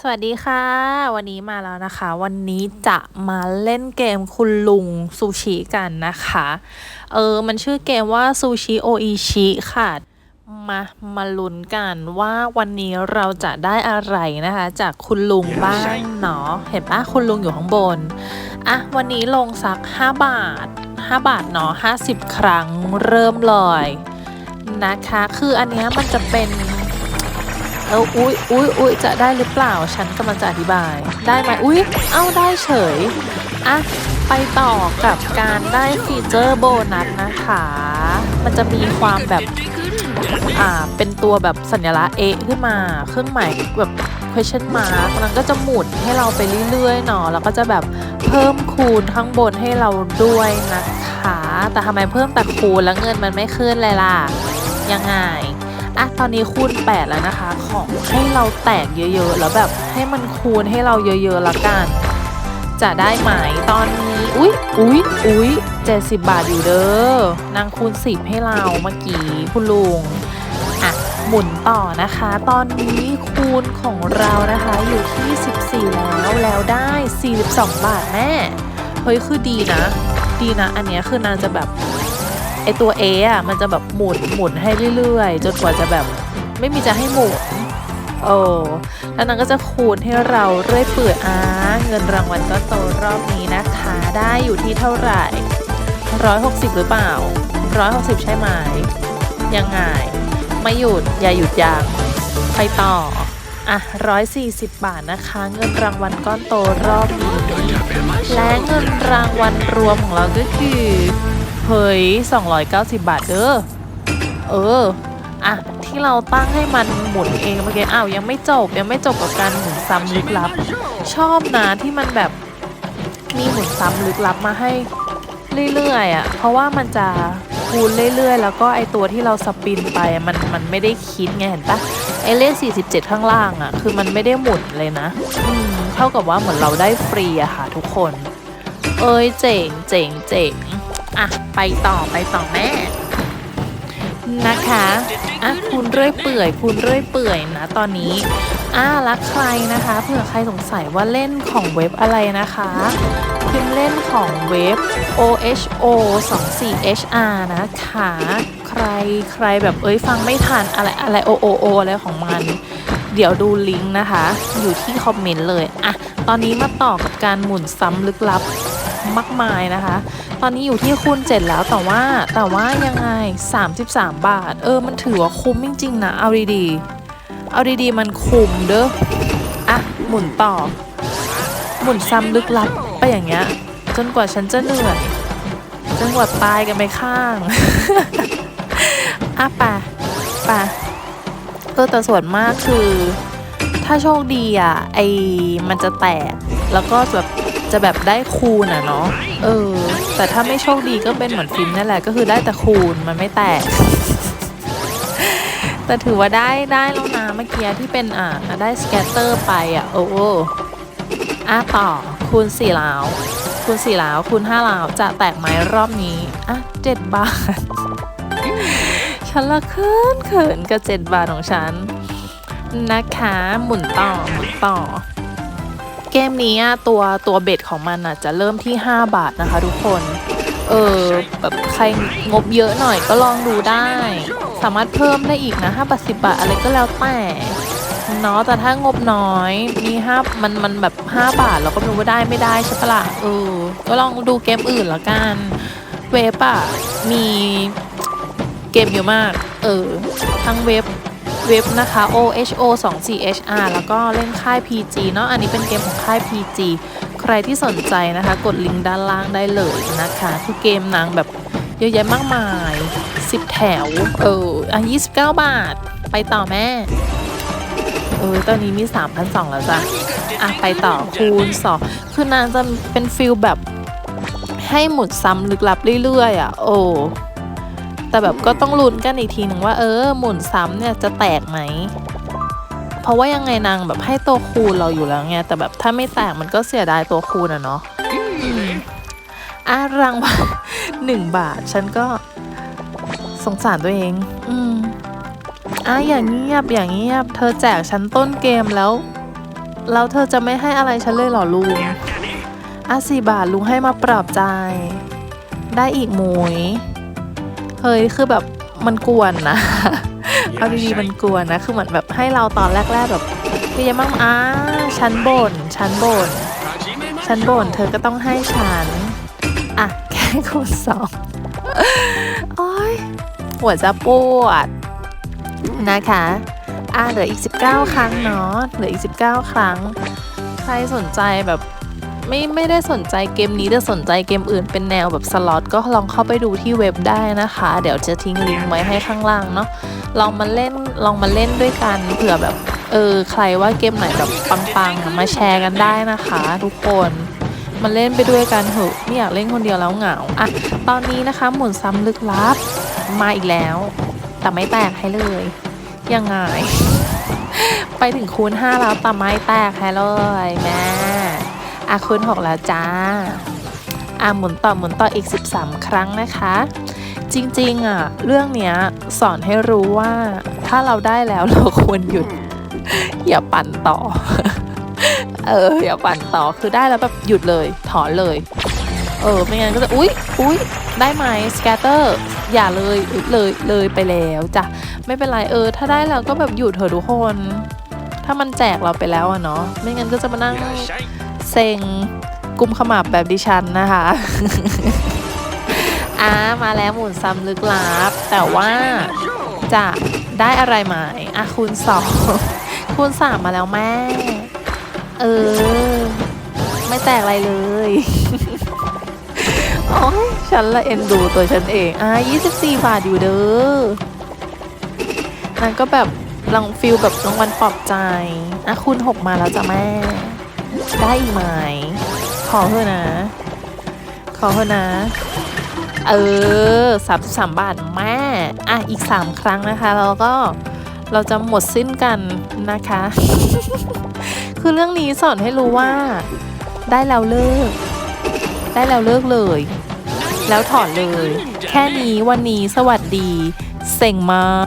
สวัสดีค่ะ วันนี้มาแล้วนะคะ วันนี้จะมาเล่นเกมคุณลุงซูชิกันนะคะ เออ มันชื่อเกมว่าซูชิโออิชิค่ะ มามาลุ้นกันว่าวันนี้เราจะได้อะไรนะคะ จากคุณลุงบ้างเนาะเห็นปะคุณลุงอยู่ข้างบน อะ วันนี้ลงสัก 5 บาท 5 บาทเนาะ50 ครั้งเริ่มเลยนะคะ คืออันนี้มันจะเป็น เอออุ้ยอุ้ยอุ้ยจะได้หรือเปล่า ฉันกำลังจะอธิบาย ได้ไหมอุ้ยเอ้าได้เฉย อะ ไปต่อกับการได้ฟีเจอร์โบนัสนะคะ มันจะมีความแบบ อ่า เป็นตัวแบบสัญลักษณ์เอขึ้นมา เครื่องหมายแบบ question mark มันก็จะหมุนให้เราไปเรื่อยๆเนาะ แล้วก็จะแบบเพิ่มคูณข้างบนให้เราด้วยนะคะ แต่ทำไมเพิ่มแต่คูณแล้วเงินมันไม่ขึ้นเลยล่ะ ยังไง อะตอนนี้คูณ 8 แล้วนะคะ ของให้เราแตกเยอะๆ แล้วแบบให้มันคูณให้เราเยอะๆละกัน จะได้ไหมตอนนี้อุ๊ยอุ๊ยอุ๊ย70 บาทอยู่เด้อนางคูณ 10 ให้เราเมื่อกี้คุณลุงอะหมุนต่อนะคะ ตอนนี้คูณของเรานะคะอยู่ที่ 14 แล้วแล้วได้ 42 บาทแม่เฮ้ยคือดีนะ ดีนะ อันเนี้ยคือนางจะแบบ ไอตัว A อะมันจะแบบหมุนหมุนให้เรื่อยๆ จนกว่าจะแบบไม่มีจะให้หมุนโอ้แล้วนางก็จะคูณให้เราเรื่อยเปื่อยอ่าเงินรางวัลก็โตรอบนี้นะคะ ได้อยู่ที่เท่าไหร่ร้อยหกสิบหรือเปล่าร้อยหกสิบใช่ไหมยังไง ไม่หยุด อย่าหยุดยัง้งไปต่อ อะร้อยสี่สิบบาทนะคะ เงินรางวัลก้อนโตรอบนี้และเงินรางวัลรวมของเราก็คือ เฮ้ย290 บาทเด้อเอออะที่เราตั้งให้มันหมุนเองเมื่อกี้อ้าวยังไม่จบยังไม่จบกับการหมุนซ้ำลึกลับ ชอบนะที่มันแบบมีหมุนซ้ำลึกลับมาให้เรื่อยๆอะเพราะว่ามันจะคูณเรื่อยๆ แล้วก็ไอตัวที่เราสปินไปมันมันไม่ได้คิดไงเห็นปะไอเลข47 ข้างล่างอะ คือมันไม่ได้หมุนเลยนะอืมเท่ากับว่าเหมือนเราได้ฟรีอะค่ะทุกคน เอ้ยเจ๋งเจ๋งเจ๋ง อะ ไปต่อไปต่อแม่ นะคะอะคุณเรื่อยเปื่อยคุณเรื่อยเปื่อยนะตอนนี้อะรักใครนะคะเผื่อใครสงสัยว่าเล่นของเว็บอะไรนะคะพิมเล่นของเว็บ OHO 2 4 HR นะคะใครใครแบบเอ้ยฟังไม่ทันอะไรอะไร OOO อะไรของมัน เดี๋ยวดูลิงก์นะคะ อยู่ที่คอมเมนต์เลย อะ ตอนนี้มาต่อกับการหมุนซ้ำลึกลับมากมายนะคะ ตอนนี้อยู่ที่คูณ7แล้วแต่ว่าแต่ว่ายังไง 33 บาท เออมันถือว่าคุ้มจริงๆนะ เอาดีๆ เอาดีๆ มันคุ้มเด้อ อะ หมุนต่อ หมุนซ้ำลึกลับไปอย่างเงี้ย จนกว่าฉันจะเหนื่อย จนกว่าตายกันไปข้าง อะปะปะเออแต่ส่วนมากคือ ถ้าโชคดีอะไอมันจะแตกแล้วก็แบบ จะแบบได้คูณอะเนาะเออ แต่ถ้าไม่โชคดีก็เป็นเหมือนฟิล์มนั่นแหละก็คือได้แต่คูณมันไม่แตก แต่ถือว่าได้ได้แล้วนะเมื่อกี้ที่เป็นอ่าได้สแกตเตอร์ไปอะโอ้โอ้อะต่อคูณสี่แล้วคูณสี่แล้วคูณห้าแล้วจะแตกไหมรอบนี้อะเจ็ดบาทฉันละเขินเขินกับเจ็ดบาทของฉันนะคะ หมุนต่อหมุนต่อ เกมนี้ตัวตัวเบ็ดของมันอะจะเริ่มที่ 5 บาทนะคะทุกคน เออแบบใครงบเยอะหน่อยก็ลองดูได้ สามารถเพิ่มได้อีกนะ5บาท10 บาทอะไรก็แล้วแต่เนาะแต่ถ้างบน้อยมี5มันมันแบบ 5 บาทเราก็ไม่รู้ว่าได้ไม่ได้ใช่ปะล่ะเออก็ลองดูเกมอื่นละกัน เว็บอะมีเกมเยอะมาก เออทั้งเว็บ เว็บนะคะ OHO 2 4 HR แล้วก็เล่นค่าย PG เนาะอันนี้เป็นเกมของค่าย PG ใครที่สนใจนะคะ กดลิงก์ด้านล่างได้เลยนะคะ คือเกมนางแบบเยอะแยะมากมาย 10 แถว เอออะ29 บาท ไปต่อแม่ เออ ตอนนี้มี 3,200 แล้วจ้ะ อะ ไปต่อคูณ 2 คือนางจะเป็นฟิลแบบให้หมุนซ้ำลึกลับเรื่อยๆอะ โอ้ แต่แบบก็ต้องลุ้นกันอีกทีหนึ่งว่าเออหมุนซ้ำเนี่ยจะแตกไหมเพราะว่ายังไงนางแบบให้ตัวคูณเราอยู่แล้วไงแต่แบบถ้าไม่แตกมันก็เสียดายตัวคูณอะเนาะอะรางวัลหนึ่งบาท ฉันก็สงสารตัวเอง อืมอะอย่างเงียบอย่างเงียบ เธอแจกฉันต้นเกมแล้ว แล้วเธอจะไม่ให้อะไรฉันเลยหรอลุงอะสี่บาทลุงให้มาปลอบใจ ได้อีกหมวย เฮ้ยคือแบบมันกวนนะเอาดีๆมันกวนนะคือเหมือนแบบให้เราตอนแรกๆแบบพี่ยังมั่งอ้าฉันบ่นฉันบ่นฉันบ่นเธอก็ต้องให้ฉันอะแค่คูณสองโอ้ยหัวจะปวดนะคะอะเหลืออีก 19 ครั้งเนาะเหลืออีก 19 ครั้ง ใครสนใจแบบ ไม่ไม่ได้สนใจเกมนี้แต่สนใจเกมอื่นเป็นแนวแบบสล็อตก็ลองเข้าไปดูที่เว็บได้นะคะ เดี๋ยวจะทิ้งลิงก์ไว้ให้ข้างล่างเนาะลองมาเล่นลองมาเล่นด้วยกันเผื่อแบบเออใครว่าเกมไหนแบบปังๆมาแชร์กันได้นะคะ ทุกคนมาเล่นไปด้วยกันเถอะไม่อยากเล่นคนเดียวแล้วเหงาอะตอนนี้นะคะหมุนซ้ำลึกลับมาอีกแล้ว แต่ไม่แตกให้เลยยังไง ไปถึงคูณ5แล้วแต่ไม่แตกให้เลยแม่ อะคูณ6แล้วจ้าอะหมุนต่อหมุนต่ออีก 13 ครั้งนะคะ จริงๆอะเรื่องเนี้ยสอนให้รู้ว่าถ้าเราได้แล้วเราควรหยุด อย่าปั่นต่อ เอออย่าปั่นต่อคือได้แล้วแบบหยุดเลยถอนเลย เออไม่งั้นก็จะอุ๊ยอุ๊ยได้ไหมสแกตเตอร์อย่าเลยอุ๊ยเลยเลยไปแล้วจ้ะไม่เป็นไรเออ ถ้าได้แล้วก็แบบหยุดเถอะทุกคน ถ้ามันแจกเราไปแล้วอะเนาะไม่งั้นก็จะมานั่ง เซ็งกุมขมับแบบดิฉันนะคะอ่ามาแล้วหมุนซ้ำลึกลับ แต่ว่าจะได้อะไรไหมอะคูณสองคูณสามมาแล้วแม่ เออ ไม่แตกอะไรเลยโอ้ยฉันละเอ็นดูตัวฉันเองอะ24บาทอยู่เด้อนั่นก็แบบรางฟิลแบบรางวัลปลอบใจอะคูณ6มาแล้วจ้ะแม่ ได้ไหม ขอเถอะนะ ขอเถอะนะ เออสามสามบาทแม่อะอีก3ครั้งนะคะ แล้วก็เราจะหมดสิ้นกันนะคะ คือเรื่องนี้สอนให้รู้ว่า ได้แล้วเลิก ได้แล้วเลิกเลย แล้วถอนเลย แค่นี้วันนี้สวัสดีเซ็งมาก